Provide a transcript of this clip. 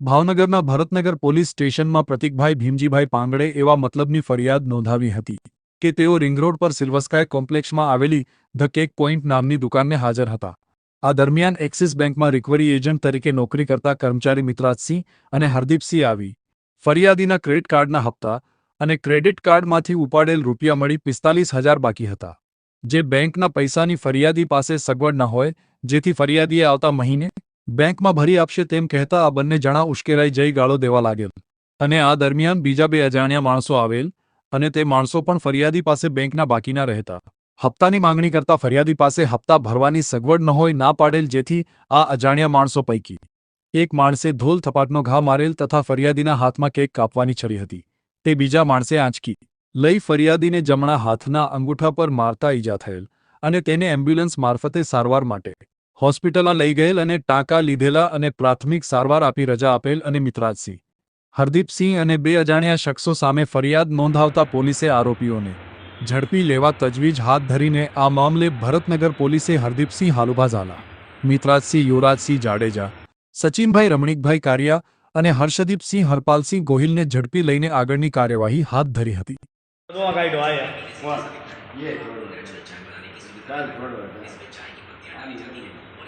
ભાવનગરના ભરતનગર પોલીસ સ્ટેશનમાં પ્રતિકભાઈ ભીમજીભાઈ પાંગડે એવા મતલબની ફરિયાદ નોંધાવી હતી કે તેઓ રિંગ રોડ પર સિલ્વસ્કાય કોમ્પ્લેક્ષમાં આવેલી ધ કેક પોઈન્ટ નામની દુકાનને હાજર હતા. આ દરમિયાન એક્સિસ બેંકમાં રિકવરી એજન્ટ તરીકે નોકરી કરતા કર્મચારી મિત્રાજસિંહ અને હરદીપસિંહ આવી. ફરિયાદીના ક્રેડિટ કાર્ડના હપ્તા અને ક્રેડિટ કાર્ડમાંથી ઉપાડેલ રૂપિયા મળી પિસ્તાલીસ હજાર બાકી હતા. જે બેંકના પૈસાની ફરિયાદી પાસે સગવડ ન હોય, જેથી ફરિયાદીએ આવતા મહિને બેંકમાં ભરી આપશે તેમ કહેતા આ બંને જણા ઉશ્કેરાઈ જઈ ગાળો દેવા લાગેલ. અને આ દરમિયાન બીજા બે અજાણ્યા માણસો આવેલ અને તે માણસો પણ ફરિયાદી પાસે બેંકના બાકીના રહેતા. હપ્તાની માંગણી કરતા ફરિયાદી પાસે હપ્તા ભરવાની સગવડ ન હોય ના પાડેલ જેથી આ અજાણ્યા માણસો પૈકી એક માણસે ધોલ થપાટનો ઘા મારેલ તથા ફરિયાદીના હાથમાં કેક કાપવાની છરી હતી. તે બીજા માણસે આંચકી લઈ ફરિયાદીને જમણા હાથના અંગૂઠા પર મારતા ઈજા થયેલ અને તેને એમ્બ્યુલન્સ મારફતે સારવાર માટે હોસ્પિટલમાં લઈ ગયેલ અને ટાંકા લીધેલા અને પ્રાથમિક સારવાર આપી રજા આપેલ અને મિત્રાજસિંહ હરદીપસિંહ અને બે અજાણ્યા શખ્સો સામે ફરિયાદ નોંધાવતા પોલીસે આરોપીઓને ઝડપી લેવા તજવીજ હાથ ધરીને આ મામલે ભરતનગર પોલીસે હરદીપસિંહ હાલુભા ઝાલા મિત્રાજસિંહ યુવરાજસિંહ જાડેજા સચિનભાઈ રમણીકભાઈ કારિયા અને હર્ષદીપસિંહ હરપાલસિંહ ગોહિલને ઝડપી લઈને આગળની કાર્યવાહી હાથ ધરી હતી. કાલ